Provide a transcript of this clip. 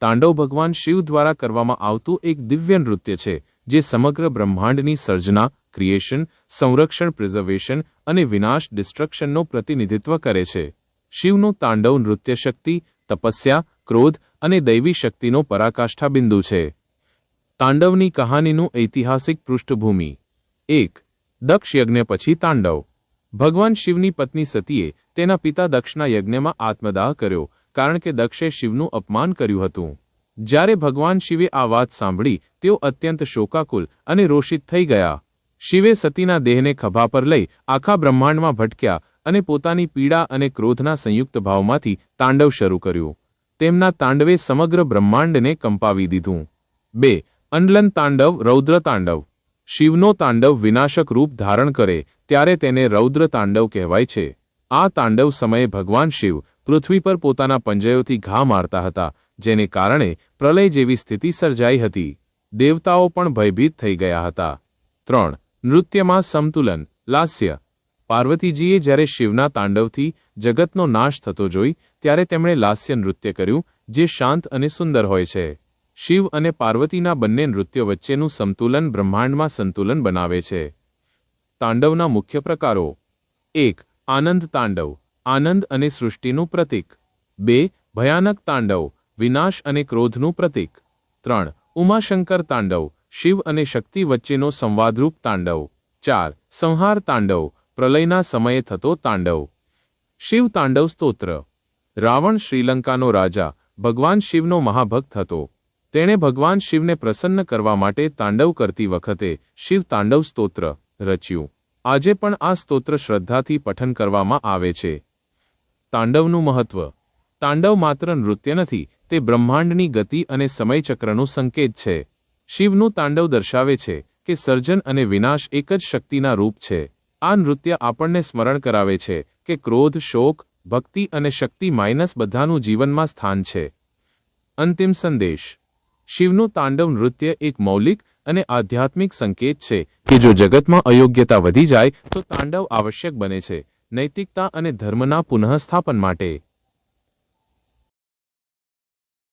તાંડવ ભગવાન શિવ દ્વારા કરવામાં આવતું એક દિવ્ય નૃત્ય છે, જે સમગ્ર બ્રહ્માંડની સર્જના ક્રિએશન સંરક્ષણ પ્રિઝર્વેશન અને વિનાશ ડિસ્ટ્રક્શનનો પ્રતિનિધિત્વ કરે છે. શિવનું તાંડવ નૃત્ય શક્તિ તપસ્યા, ક્રોધ અને દૈવી શક્તિનો પરાકાષ્ઠા બિંદુ છે. તાંડવની કહાનીનું ઐતિહાસિક પૃષ્ઠભૂમિ. એક દક્ષ યજ્ઞ પછી તાંડવ. ભગવાન શિવની પત્ની સતીએ તેના પિતા દક્ષના યજ્ઞમાં આત્મદાહ કર્યો કારણ કે દક્ષે શિવનું અપમાન કર્યું હતું. જ્યારે ભગવાન શિવે આ વાત સાંભળી, તેઓ અત્યંત શોકાકુલ અને રોષિત થઈ ગયા. શિવે સતીના દેહને ખભા પર લઈ આખા બ્રહ્માંડમાં ભટક્યા અને પોતાની પીડા અને ક્રોધના સંયુક્ત ભાવમાંથી તાંડવ શરૂ કર્યું. તેમના તાંડવે સમગ્ર બ્રહ્માંડને કંપાવી દીધું. બે, અનલન તાંડવ, રૌદ્ર તાંડવ. શિવનો તાંડવ વિનાશક રૂપ ધારણ કરે, ત્યારે તેને રૌદ્ર તાંડવ કહેવાય છે. આ તાંડવ સમયે ભગવાન શિવ પૃથ્વી પર પોતાના પંજયોથી ઘા મારતા હતા, જેને કારણે પ્રલય જેવી સ્થિતિ સર્જાઈ હતી. દેવતાઓ પણ ભયભીત થઈ ગયા હતા. ત્રણ. નૃત્યમાં સમતુલન લાસ્ય. પાર્વતીજીએ જ્યારે શિવના તાંડવથી જગતનો નાશ થતો જોઈ, ત્યારે તેમણે લાસ્ય નૃત્ય કર્યું, જે શાંત અને સુંદર હોય છે. શિવ અને પાર્વતીના બંને નૃત્યો વચ્ચેનું સંતુલન બ્રહ્માંડમાં સંતુલન બનાવે છે. તાંડવના મુખ્ય પ્રકારો. એક. આનંદ તાંડવ. આનંદ અને સૃષ્ટિનું પ્રતીક. બે, ભયાનક તાંડવ, વિનાશ અને ક્રોધનું પ્રતીક. ત્રણ, ઉમાશંકર તાંડવ, શિવ અને શક્તિ વચ્ચેનો સંવાદરૂપ તાંડવ. ચાર, સંહાર તાંડવ, પ્રલયના સમયે થતો તાંડવ. શિવ તાંડવ સ્તોત્ર. રાવણ શ્રીલંકાનો રાજા, ભગવાન શિવનો મહાભક્ત હતો. તેણે ભગવાન શિવને પ્રસન્ન કરવા માટે તાંડવ કરતી વખતે શિવ તાંડવ સ્તોત્ર રચ્યું. આજે પણ આ સ્તોત્ર શ્રદ્ધાથી પઠન કરવામાં આવે છે. તાંડવનું મહત્વ. તાંડવ માત્ર નૃત્ય નથી, તે બ્રહ્માંડની ગતિ અને સમયચક્રનું સંકેત છે. શિવનું તાંડવ દર્શાવે છે કે સર્જન અને વિનાશ એક જ શક્તિના રૂપ છે. આ નૃત્ય આપણને સ્મરણ કરાવે છે કે ક્રોધ, શોક, ભક્તિ અને શક્તિ માઇનસ બધાનું જીવનમાં સ્થાન છે. અંતિમ સંદેશ. શિવનું તાંડવ નૃત્ય એક મૌલિક અને આધ્યાત્મિક સંકેત છે કે જો જગતમાં અયોગ્યતા વધી જાય, તો તાંડવ આવશ્યક બને છે. નૈતિકતા અને ધર્મના પુનઃસ્થાપન માટે